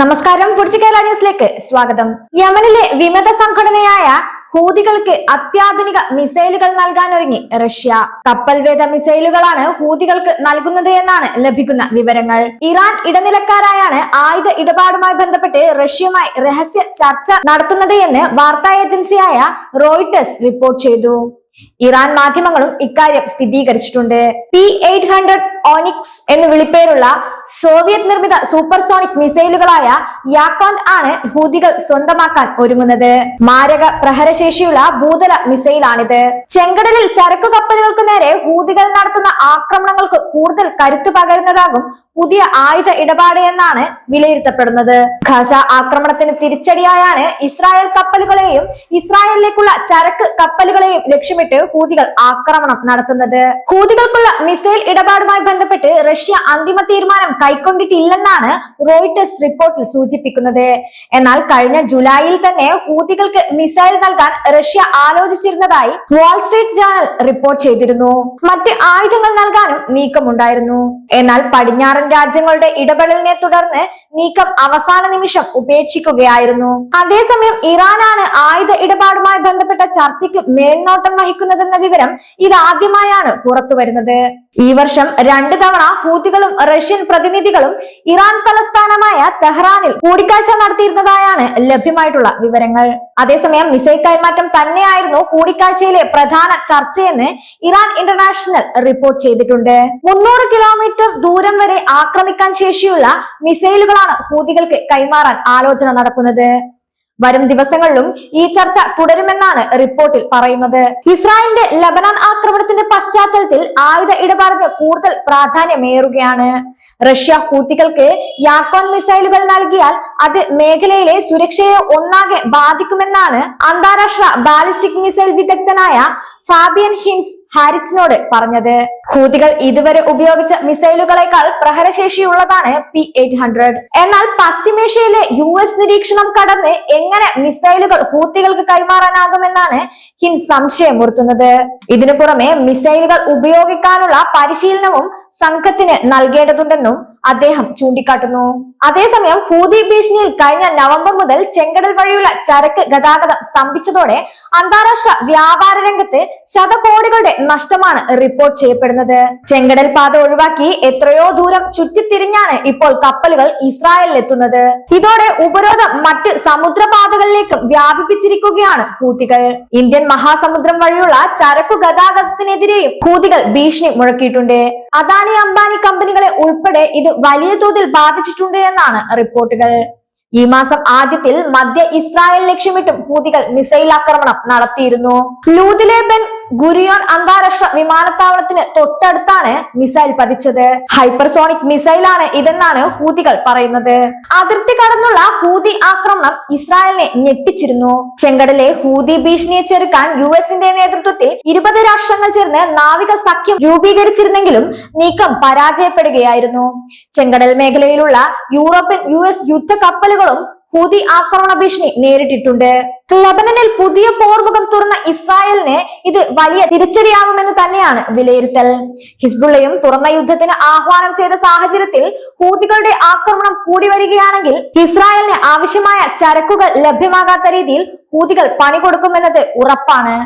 നമസ്കാരം. ഫുഡ് കേരള ന്യൂസിലേക്ക് സ്വാഗതം. യമനിലെ വിമത സംഘടനയായ ഹൂതികൾക്ക് അത്യാധുനിക മിസൈലുകൾ നൽകാനൊരുങ്ങി റഷ്യ. കപ്പൽ വേദ മിസൈലുകളാണ് ഹൂതികൾക്ക് നൽകുന്നത് എന്നാണ് ലഭിക്കുന്ന വിവരങ്ങൾ. ഇറാൻ ഇടനിലക്കാരായാണ് ആയുധ ഇടപാടുമായി ബന്ധപ്പെട്ട് റഷ്യയുമായി രഹസ്യ ചർച്ച നടത്തുന്നത് എന്ന് വാർത്താ ഏജൻസിയായ റോയിട്ടേഴ്സ് റിപ്പോർട്ട് ചെയ്തു. ഇറാൻ മാധ്യമങ്ങളും ഇക്കാര്യം സ്ഥിരീകരിച്ചിട്ടുണ്ട്. പി എയ്റ്റ് ഹൺഡ്രഡ് ഓണിക്സ് എന്ന് വിളിപ്പേരുള്ള സോവിയറ്റ് നിർമ്മിത സൂപ്പർസോണിക് മിസൈലുകളായ യാക്കോൺ ആണ് ഹൂതികൾ സ്വന്തമാക്കാൻ ഒരുങ്ങുന്നത്. മാരക പ്രഹരശേഷിയുള്ള ഭൂതല മിസൈലാണിത് ചെങ്കടലിൽ ചരക്കു കപ്പലുകൾക്ക് നേരെ ഹൂതികൾ നടത്തുന്ന ആക്രമണങ്ങൾക്ക് കൂടുതൽ കരുത്തു പകരുന്നതാകും പുതിയ ആയുധ ഇടപാട് എന്നാണ് വിലയിരുത്തപ്പെടുന്നത്. ഖസ ആക്രമണത്തിന് തിരിച്ചടിയായാണ് ഇസ്രായേൽ കപ്പലുകളെയും ഇസ്രായേലിലേക്കുള്ള ചരക്ക് കപ്പലുകളെയും ലക്ഷ്യമിട്ട് ഹൂതികൾ ആക്രമണം നടത്തുന്നത്. ഹൂതികൾക്കുള്ള മിസൈൽ ഇടപാടുമായി ബന്ധപ്പെട്ട് റഷ്യ അന്തിമ തീരുമാനം കൈക്കൊണ്ടിട്ടില്ലെന്നാണ് റോയിട്ടേഴ്സ് റിപ്പോർട്ടിൽ സൂചിപ്പിക്കുന്നത്. എന്നാൽ കഴിഞ്ഞ ജൂലൈയിൽ തന്നെ ഹൂതികൾക്ക് മിസൈൽ നൽകാൻ റഷ്യ ആലോചിച്ചിരുന്നതായി വാൾസ്ട്രീറ്റ് ജേണൽ റിപ്പോർട്ട് ചെയ്തിരുന്നു. മറ്റ് ആയുധങ്ങൾ നൽകാനും നീക്കമുണ്ടായിരുന്നു. എന്നാൽ പടിഞ്ഞാറൻ രാജ്യങ്ങളുടെ ഇടപെടലിനെ തുടർന്ന് നീക്കം അവസാന നിമിഷം ഉപേക്ഷിക്കുകയായിരുന്നു. അതേസമയം ഇറാനാണ് ആയുധ ഇടപാടുമായി ബന്ധപ്പെട്ട ചർച്ചയ്ക്ക് മേൽനോട്ടം വഹിക്കുന്നതെന്ന വിവരം ഇതാദ്യമായാണ് പുറത്തുവരുന്നത്. ഈ വർഷം രണ്ടു തവണ ഹൂതികളും റഷ്യൻ പ്രതിനിധികളും ഇറാൻ തലസ്ഥാനമായ തെഹ്റാനിൽ കൂടിക്കാഴ്ച നടത്തിയിരുന്നതായാണ് ലഭ്യമായിട്ടുള്ള വിവരങ്ങൾ. അതേസമയം മിസൈൽ കൈമാറ്റം തന്നെയായിരുന്നു കൂടിക്കാഴ്ചയിലെ പ്രധാന ചർച്ചയെന്ന് ഇറാൻ ഇന്റർനാഷണൽ റിപ്പോർട്ട് ചെയ്തിട്ടുണ്ട്. മുന്നൂറ് കിലോമീറ്റർ ദൂരം വരെ ആക്രമിക്കാൻ ശേഷിയുള്ള മിസൈലുകളാണ് ഹൂതികൾക്ക് കൈമാറാൻ ആലോചന നടക്കുന്നത്. വരും ദിവസങ്ങളിലും ഈ ചർച്ച തുടരുമെന്നാണ് റിപ്പോർട്ടിൽ പറയുന്നത്. ഇസ്രായേലിന്റെ ലബനാൻ ആക്രമണത്തിന്റെ പശ്ചാത്തലത്തിൽ ആയുധ ഇടപാടിന് കൂടുതൽ പ്രാധാന്യമേറുകയാണ്. റഷ്യ ഹൂത്തികൾക്ക് യാക്കോൺ മിസൈലുകൾ നൽകിയാൽ അത് മേഖലയിലെ സുരക്ഷയെ ഒന്നാകെ ബാധിക്കുമെന്നാണ് അന്താരാഷ്ട്ര ബാലിസ്റ്റിക് മിസൈൽ വിദഗ്ധനായ ഫാബിയൻ ഹിൻസ് ഹാരിറ്റ്സിനോട് പറഞ്ഞത് ഹൂതികൾ ഇതുവരെ ഉപയോഗിച്ച മിസൈലുകളെക്കാൾ പ്രഹരശേഷിയുള്ളതാണ് പി എയ്റ്റ് ഹൺഡ്രഡ്. എന്നാൽ പശ്ചിമേഷ്യയിലെ യു എസ് നിരീക്ഷണം കടന്ന് എങ്ങനെ മിസൈലുകൾ ഹൂത്തികൾക്ക് കൈമാറാനാകുമെന്നാണ് ഹിൻസ് ഉയർത്തുന്നത് ഇതിനു പുറമെ മിസൈലുകൾ ഉപയോഗിക്കാനുള്ള പരിശീലനവും സംഘത്തിന് നൽകേണ്ടതുണ്ടെന്നും അദ്ദേഹം ചൂണ്ടിക്കാട്ടുന്നു. അതേസമയം ഹൂതി ഭീഷണിയിൽ കഴിഞ്ഞ നവംബർ മുതൽ ചെങ്കടൽ വഴിയുള്ള ചരക്ക് ഗതാഗതം സ്തംഭിച്ചതോടെ അന്താരാഷ്ട്ര വ്യാപാര രംഗത്ത് ശതകോടികളുടെ നഷ്ടമാണ് റിപ്പോർട്ട് ചെയ്യപ്പെടുന്നത്. ചെങ്കടൽ പാത ഒഴിവാക്കി എത്രയോ ദൂരം ചുറ്റിത്തിരിഞ്ഞാണ് ഇപ്പോൾ കപ്പലുകൾ ഇസ്രായേലിൽ എത്തുന്നത്. ഇതോടെ ഉപരോധം മറ്റ് സമുദ്രപാതകളിലേക്കും വ്യാപിപ്പിച്ചിരിക്കുകയാണ് ഹൂതികൾ ഇന്ത്യൻ മഹാസമുദ്രം വഴിയുള്ള ചരക്കു ഗതാഗതത്തിനെതിരെയും ഹൂതികൾ ഭീഷണി മുഴക്കിയിട്ടുണ്ട്. അദാനി അംബാനി കമ്പനികളെ ഉൾപ്പെടെ ഇത് വലിയ തോതിൽ ബാധിച്ചിട്ടുണ്ട് എന്നാണ് റിപ്പോർട്ടുകൾ. ഈ മാസം ആദ്യത്തിൽ മധ്യ ഇസ്രായേൽ ലക്ഷ്യമിട്ടും ഹൂതികൾ മിസൈൽ ആക്രമണം നടത്തിയിരുന്നു. ലൂതിലേബൻ ബെൻ ഗുരിയോൺ അന്താരാഷ്ട്ര വിമാനത്താവളത്തിന് തൊട്ടടുത്താണ് മിസൈൽ പതിച്ചത്. ഹൈപ്പർസോണിക് മിസൈലാണ് ഇതെന്നാണ് ഹൂതികൾ പറയുന്നത്. അതിർത്തി കടന്നുള്ള ഹൂതി ആക്രമണം ഇസ്രായേലിനെ ഞെട്ടിച്ചിരുന്നു. ചെങ്കടലെ ഹൂതി ഭീഷണിയെ ചെറുക്കാൻ യു എസിന്റെ നേതൃത്വത്തിൽ ഇരുപത് രാഷ്ട്രങ്ങൾ ചേർന്ന് നാവിക സഖ്യം രൂപീകരിച്ചിരുന്നെങ്കിലും നീക്കം പരാജയപ്പെടുകയായിരുന്നു. ചെങ്കടൽ മേഖലയിലുള്ള യൂറോപ്യൻ യു എസ് യുദ്ധ കപ്പലുകളും ഹൂതി ആക്രമണ ഭീഷണി നേരിട്ടിട്ടുണ്ട്. ലബനനിൽ പുതിയ പോർമുഖം തുറന്ന ഇസ്രായേലിനെ ഇത് വലിയ തിരിച്ചടിയാകുമെന്ന് തന്നെയാണ് വിലയിരുത്തൽ. ഹിസ്ബുള്ളയും തുറന്ന യുദ്ധത്തിന് ആഹ്വാനം ചെയ്ത സാഹചര്യത്തിൽ ഹൂതികളുടെ ആക്രമണം കൂടി വരികയാണെങ്കിൽ ഇസ്രായേലിന് ആവശ്യമായ ചരക്കുകൾ ലഭ്യമാകാത്ത രീതിയിൽ ഹൂതികൾ പണി കൊടുക്കുമെന്നത് ഉറപ്പാണ്.